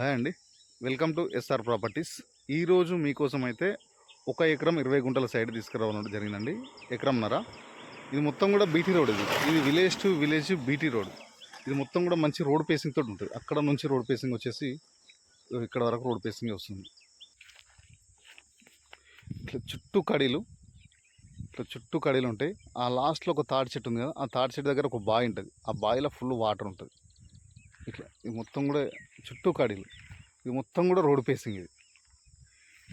Hi అండి. Welcome to S R properties. ఈరోజు మీకోసం అయితే ఒక ఎకరం ఇరవై గుంటల సైడ్ తీసుకురావడం జరిగిందండి. ఎకరంన్నర. ఇది మొత్తం కూడా బీటీ రోడ్ ఇది. ఇది village to village BT road. ఇది మొత్తం కూడా మంచి రోడ్ పేసింగ్ తోటి ఉంటుంది. అక్కడ నుంచి రోడ్ పేసింగ్ వచ్చేసి ఇక్కడ వరకు రోడ్ పేసింగ్ వస్తుంది. ఇట్లా చుట్టూ కడీలు. ఇట్లా చుట్టూ కడీలు ఉంటాయి. ఆ లాస్ట్లో ఒక తాడి చెట్టు ఉంది కదా ఆ తాడి చెట్టు దగ్గర ఒక బావి ఉంటుంది. ఆ బావిలో ఫుల్ వాటర్ ఉంటుంది. ఇట్లా ఇది మొత్తం కూడా చుట్టూ కడీలు. ఇది మొత్తం కూడా రోడ్ పేసింగ్ ఇది.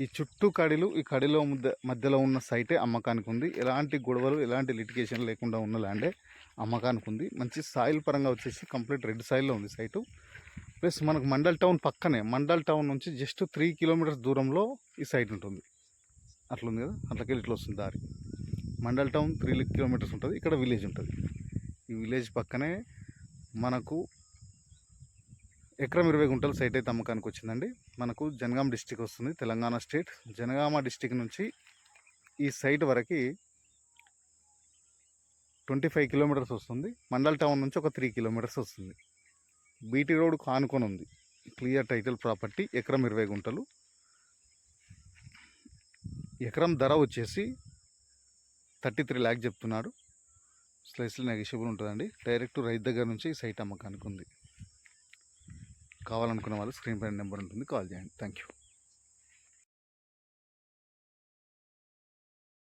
ఈ చుట్టూ కడీలు ఈ కడీలో మధ్య మధ్యలో ఉన్న సైటే అమ్మకానికి ఉంది. ఎలాంటి గొడవలు ఎలాంటి లిటికేషన్ లేకుండా ఉన్న ల్యాండే అమ్మకానికి ఉంది. మంచి సాయిల్ పరంగా వచ్చేసి కంప్లీట్ రెడ్ సాయిల్లో ఉంది సైటు. ప్లస్ మనకు మండల్ టౌన్ పక్కనే మండల్ టౌన్ నుంచి జస్ట్ త్రీ కిలోమీటర్స్ దూరంలో ఈ సైట్ ఉంటుంది. అట్లుంది కదా? అట్లకెళ్ళి ఇట్లా వస్తుంది దారి. మండల్ టౌన్ త్రీ కిలోమీటర్స్ ఉంటుంది. ఇక్కడ విలేజ్ ఉంటుంది. ఈ విలేజ్ పక్కనే మనకు ఎకరం ఇరవై గుంటల సైట్ అయితే అమ్మకానికి వచ్చిందండి మనకు జనగామ డిస్టిక్ వస్తుంది తెలంగాణ స్టేట్ జనగామ డిస్టిక్ నుంచి ఈ సైట్ వరకు ట్వంటీ ఫైవ్ కిలోమీటర్స్ వస్తుంది. మండల్ టౌన్ నుంచి ఒక త్రీ కిలోమీటర్స్ వస్తుంది. బీటీ రోడ్ కానుకొని ఉంది. క్లియర్ టైటిల్ ప్రాపర్టీ ఎకరం ఇరవై గుంటలు. ఎకరం ధర వచ్చేసి థర్టీ త్రీ ల్యాక్ చెప్తున్నాడు స్లైస్లీ నెగిషియబుల్ ఉంటుందండి. డైరెక్ట్ రైతు దగ్గర నుంచి ఈ సైట్ అమ్మకానికి ఉంది. కావాలనుకున్న వాళ్ళు స్క్రీన్ పైన నెంబర్ ఉంటుంది కాల్ చేయండి. Thank you